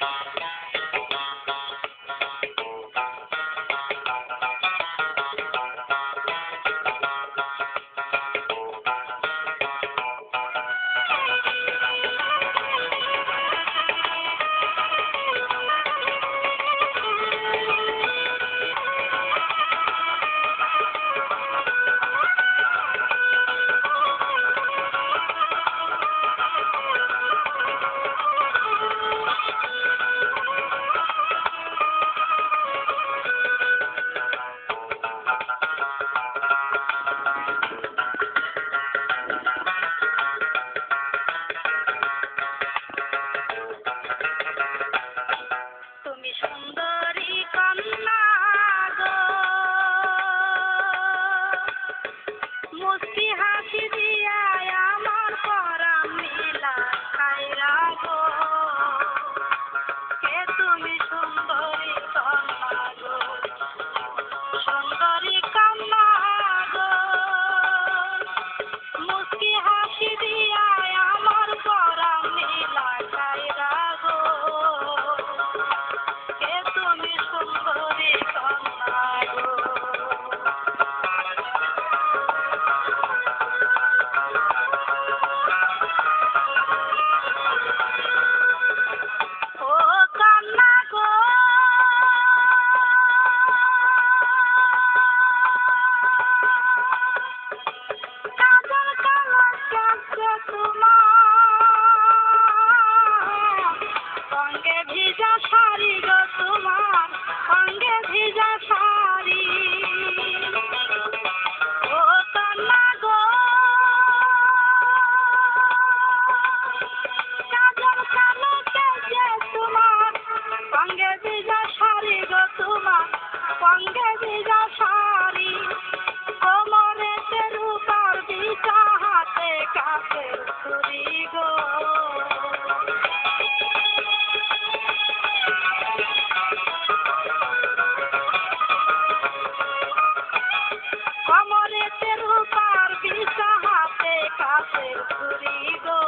Thank you. মুস্কি হাসি দিয়া Thank you.